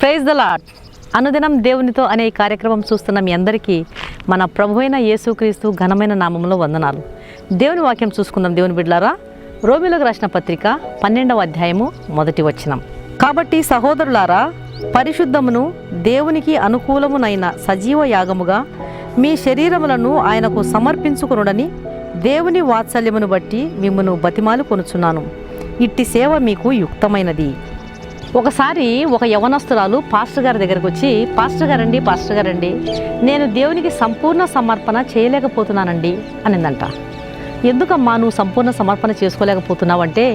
Praise the lord అనుదినం దేవునితో అనే కార్యక్రమం చూస్తున్న మీ అందరికీ మన ప్రభువైన యేసుక్రీస్తు ఘనమైన నామంలో వందనాలు. దేవుని వాక్యం చూసుకుందాం దేవుని బిడ్లారా రోమిలకు రాసిన పత్రిక పన్నెండవ అధ్యాయము మొదటి వచనం. కాబట్టి సహోదరులారా పరిశుద్ధమును దేవునికి అనుకూలమునైన సజీవ యాగముగా మీ శరీరములను ఆయనకు సమర్పించుకునుడని దేవుని వాత్సల్యమును బట్టి మిమ్మను బతిమాలు కొనుచున్నాను. ఇట్టి సేవ మీకు యుక్తమైనది. ఒకసారి ఒక యవనస్తురాలు పాస్టర్ గారి దగ్గరకు వచ్చి పాస్టర్ గారండి పాస్టర్ గారండి నేను దేవునికి సంపూర్ణ సమర్పణ చేయలేకపోతున్నానండి అనిందంట. ఎందుకమ్మా నువ్వు సంపూర్ణ సమర్పణ చేసుకోలేకపోతున్నావు అంటే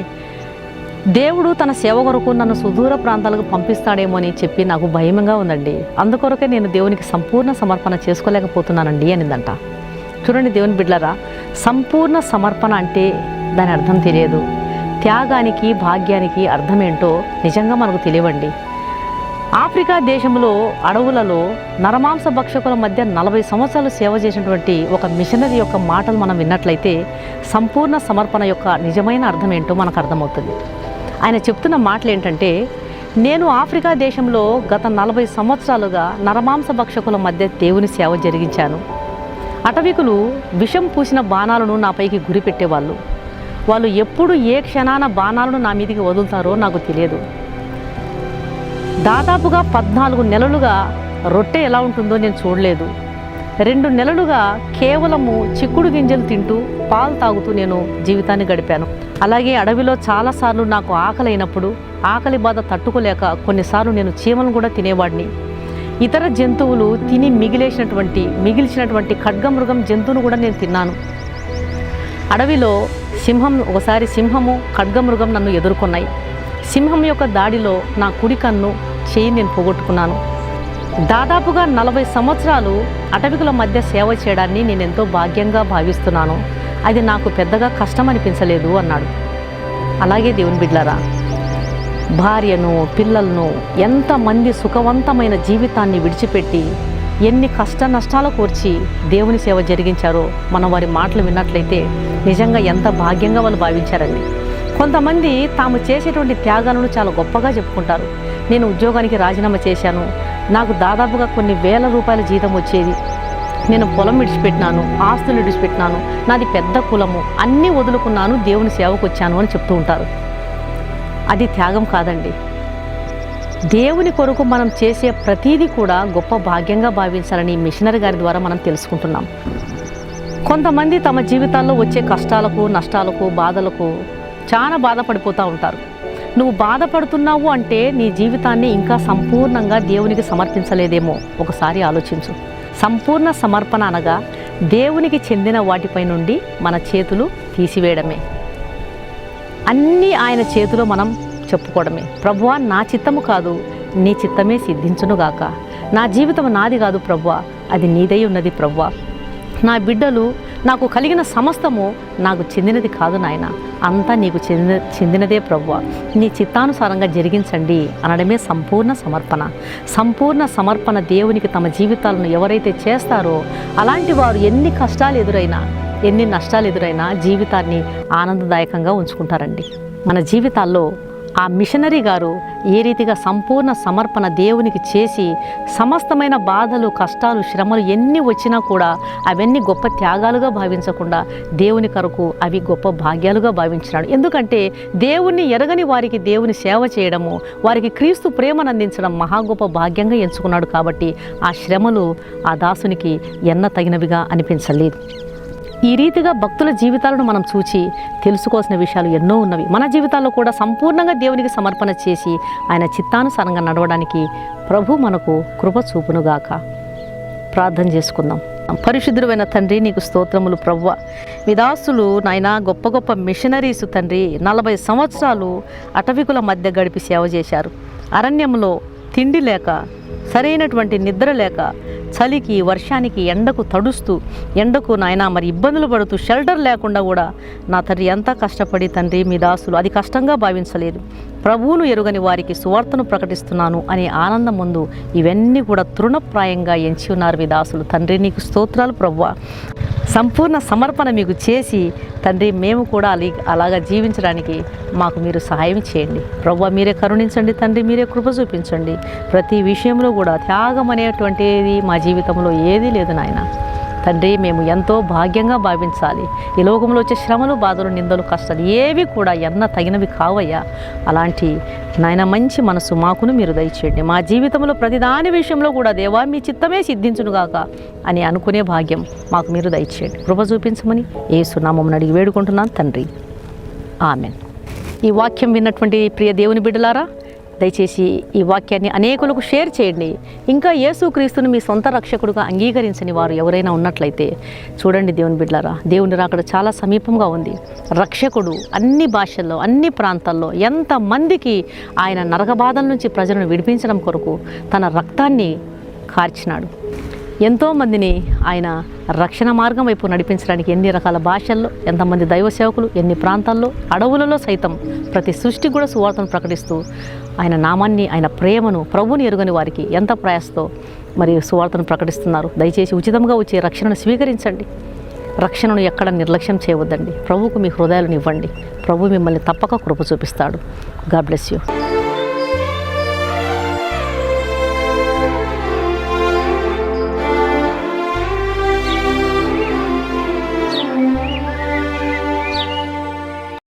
దేవుడు తన సేవ కొరకు నన్ను సుదూర ప్రాంతాలకు పంపిస్తాడేమో అని చెప్పి నాకు భయంగా ఉందండి. అందుకొరకే నేను దేవునికి సంపూర్ణ సమర్పణ చేసుకోలేకపోతున్నానండి అనిందంట. చూడండి దేవుని బిడ్లరా సంపూర్ణ సమర్పణ అంటే దాని అర్థం తెలియదు. త్యాగానికి భాగ్యానికి అర్థమేంటో నిజంగా మనకు తెలియవండి. ఆఫ్రికా దేశంలో అడవులలో నరమాంస భక్షకుల మధ్య నలభై సంవత్సరాలు సేవ చేసినటువంటి ఒక మిషనరీ యొక్క మాటలు మనం విన్నట్లయితే సంపూర్ణ సమర్పణ యొక్క నిజమైన అర్థం ఏంటో మనకు అర్థమవుతుంది. ఆయన చెప్తున్న మాటలు ఏంటంటే నేను ఆఫ్రికా దేశంలో గత నలభై సంవత్సరాలుగా నరమాంస భక్షకుల మధ్య దేవుని సేవ జరిగించాను. అటవికులు విషం పూసిన బాణాలను నాపైకి గురిపెట్టేవాళ్ళు. వాళ్ళు ఎప్పుడు ఏ క్షణాన బాణాలను నా మీదికి వదులుతారో నాకు తెలియదు. దాదాపుగా పద్నాలుగు నెలలుగా రొట్టె ఎలా ఉంటుందో నేను చూడలేదు. రెండు నెలలుగా కేవలము చిక్కుడు గింజలు తింటూ పాలు తాగుతూ నేను జీవితాన్ని గడిపాను. అలాగే అడవిలో చాలాసార్లు నాకు ఆకలి అయినప్పుడు ఆకలి బాధ తట్టుకోలేక కొన్నిసార్లు నేను చీమలను కూడా తినేవాడిని. ఇతర జంతువులు తిని మిగిలేసినటువంటి మిగిల్చినటువంటి ఖడ్గమృగం జంతువును కూడా నేను తిన్నాను. అడవిలో సింహం ఒకసారి సింహము ఖడ్గమృగం నన్ను ఎదుర్కొన్నాయి. సింహం యొక్క దాడిలో నా కుడి కన్ను చేయి నేను పోగొట్టుకున్నాను. దాదాపుగా నలభై సంవత్సరాలు అటవికుల మధ్య సేవ చేయడాన్ని నేను ఎంతో భాగ్యంగా భావిస్తున్నాను. అది నాకు పెద్దగా కష్టం అనిపించలేదు అన్నాడు. అలాగే దేవుని బిడ్లరా భార్యను పిల్లలను ఎంతమంది సుఖవంతమైన జీవితాన్ని విడిచిపెట్టి ఎన్ని కష్ట నష్టాలు కోర్చి దేవుని సేవ జరిగించారో మనం వారి మాటలు విన్నట్లయితే నిజంగా ఎంత భాగ్యంగా వాళ్ళు భావించారండి. కొంతమంది తాము చేసేటువంటి త్యాగాలను చాలా గొప్పగా చెప్పుకుంటారు. నేను ఉద్యోగానికి రాజీనామా చేశాను. నాకు దాదాపుగా కొన్ని వేల రూపాయల జీతం వచ్చేది. నేను పొలం విడిచిపెట్టినాను ఆస్తులు విడిచిపెట్టినాను నాది పెద్ద కులము అన్నీ వదులుకున్నాను దేవుని సేవకు వచ్చాను అని చెప్తూ ఉంటారు. అది త్యాగం కాదండి. దేవుని కొరకు మనం చేసే ప్రతీది కూడా గొప్ప భాగ్యంగా భావించాలని మిషనరీ గారి ద్వారా మనం తెలుసుకుంటున్నాం. కొంతమంది తమ జీవితాల్లో వచ్చే కష్టాలకు నష్టాలకు బాధలకు చాలా బాధపడిపోతూ ఉంటారు. నువ్వు బాధపడుతున్నావు అంటే నీ జీవితాన్ని ఇంకా సంపూర్ణంగా దేవునికి సమర్పించలేదేమో. ఒకసారి ఆలోచించు. సంపూర్ణ సమర్పణ అనగా దేవునికి చెందిన వాటిపై నుండి మన చేతులు తీసివేయడమే. అన్నీ ఆయన చేతిలో మనం చెప్పుకోవడమే. ప్రభువా నా చిత్తము కాదు నీ చిత్తమే సిద్ధించునుగాక. నా జీవితం నాది కాదు ప్రభువా అది నీదై ఉన్నది ప్రభువా. నా బిడ్డలు నాకు కలిగిన సమస్తము నాకు చెందినది కాదు నాయన. అంతా నీకు చెందిన చెందినదే ప్రభువ. నీ చిత్తానుసారంగా జరిగించండి అనడమే సంపూర్ణ సమర్పణ. సంపూర్ణ సమర్పణ దేవునికి తమ జీవితాలను ఎవరైతే చేస్తారో అలాంటి వారు ఎన్ని కష్టాలు ఎదురైనా ఎన్ని నష్టాలు ఎదురైనా జీవితాన్ని ఆనందదాయకంగా ఉంచుకుంటారండి. మన జీవితాల్లో ఆ మిషనరీ గారు ఏ రీతిగా సంపూర్ణ సమర్పణ దేవునికి చేసి సమస్తమైన బాధలు కష్టాలు శ్రమలు ఎన్ని వచ్చినా కూడా అవన్నీ గొప్ప త్యాగాలుగా భావించకుండా దేవుని కొరకు అవి గొప్ప భాగ్యాలుగా భావించినాడు. ఎందుకంటే దేవుణ్ణి ఎరగని వారికి దేవుని సేవ చేయడము వారికి క్రీస్తు ప్రేమను అందించడం మహా గొప్ప భాగ్యంగా ఎంచుకున్నాడు కాబట్టి ఆ శ్రమలు ఆ దాసునికి ఎన్న తగినవిగా అనిపించలేదు. ఈ రీతిగా భక్తుల జీవితాలను మనం చూచి తెలుసుకోవాల్సిన విషయాలు ఎన్నో ఉన్నవి. మన జీవితాల్లో కూడా సంపూర్ణంగా దేవునికి సమర్పణ చేసి ఆయన చిత్తానుసారంగా నడవడానికి ప్రభు మనకు కృప చూపునుగాక. ప్రార్థన చేసుకుందాం. పరిశుద్ధుడైన తండ్రి నీకు స్తోత్రములు ప్రవ్వ. విదాసులు నాయన గొప్ప గొప్ప మిషనరీస్ తండ్రి నలభై సంవత్సరాలు అటవికుల మధ్య గడిపి సేవ చేశారు. అరణ్యంలో తిండి లేక సరైనటువంటి నిద్ర లేక చలికి వర్షానికి ఎండకు తడుస్తూ ఎండకు నాయన మరి ఇబ్బందులు పడుతూ షెల్టర్ లేకుండా కూడా నా తండ్రి ఎంత కష్టపడి తండ్రి మీ దాసులు. అది కష్టంగా భావించలేదు. ప్రభువును ఎరుగని వారికి సువార్తను ప్రకటిస్తున్నాను అనే ఆనందం ముందు ఇవన్నీ కూడా తృణప్రాయంగా ఎంచి ఉన్నారు మీ దాసులు. తండ్రి నీకు స్తోత్రాలు ప్రభువ. సంపూర్ణ సమర్పణ మీకు చేసి తండ్రి మేము కూడా అలీ అలాగా జీవించడానికి మాకు మీరు సహాయం చేయండి. ప్రభు మీరే కరుణించండి తండ్రి మీరే కృప చూపించండి. ప్రతి విషయంలో కూడా త్యాగం అనేటువంటిది మా జీవితంలో ఏదీ లేదు నాయన. తండ్రి మేము ఎంతో భాగ్యంగా భావించాలి. ఈ లోకంలో వచ్చే శ్రమలు బాధలు నిందలు కష్టాలు ఏవి కూడా ఎన్న తగినవి కావయ్యా. అలాంటి నాయన మంచి మనసు మాకును మీరు దయచేయండి. మా జీవితంలో ప్రతిదాని విషయంలో కూడా దేవా మీ చిత్తమే సిద్ధించునుగాక అని అనుకునే భాగ్యం మాకు మీరు దయచేయండి. కృప చూపించమని ఏసునామం అడిగి వేడుకుంటున్నాను తండ్రి. ఆమెన్. ఈ వాక్యం విన్నటువంటి ప్రియ దేవుని బిడ్డలారా దయచేసి ఈ వాక్యాన్ని అనేకులకు షేర్ చేయండి. ఇంకా యేసుక్రీస్తుని మీ సొంత రక్షకుడుగా అంగీకరించని వారు ఎవరైనా ఉన్నట్లయితే చూడండి దేవుని బిడ్డలారా దేవుని రాకడ చాలా సమీపంగా ఉంది. రక్షకుడు అన్ని భాషల్లో అన్ని ప్రాంతాల్లో ఎంతమందికి ఆయన నరకబాధల నుంచి ప్రజలను విడిపించడం కొరకు తన రక్తాన్ని కార్చినాడు. ఎంతోమందిని ఆయన రక్షణ మార్గం వైపు నడిపించడానికి ఎన్ని రకాల భాషల్లో ఎంతమంది దైవ సేవకులు ఎన్ని ప్రాంతాల్లో అడవులలో సైతం ప్రతి సృష్టి కూడా సువార్తను ప్రకటిస్తూ ఆయన నామాన్ని ఆయన ప్రేమను ప్రభుని ఎరుగని వారికి ఎంత ప్రయాసతో మరి సువార్తను ప్రకటిస్తున్నారు. దయచేసి ఉచితంగా వచ్చే రక్షణను స్వీకరించండి. రక్షణను ఎక్కడ నిర్లక్ష్యం చేయవద్దండి. ప్రభువుకు మీ హృదయాలను ఇవ్వండి. ప్రభు మిమ్మల్ని తప్పక కృప చూపిస్తాడు. God bless you.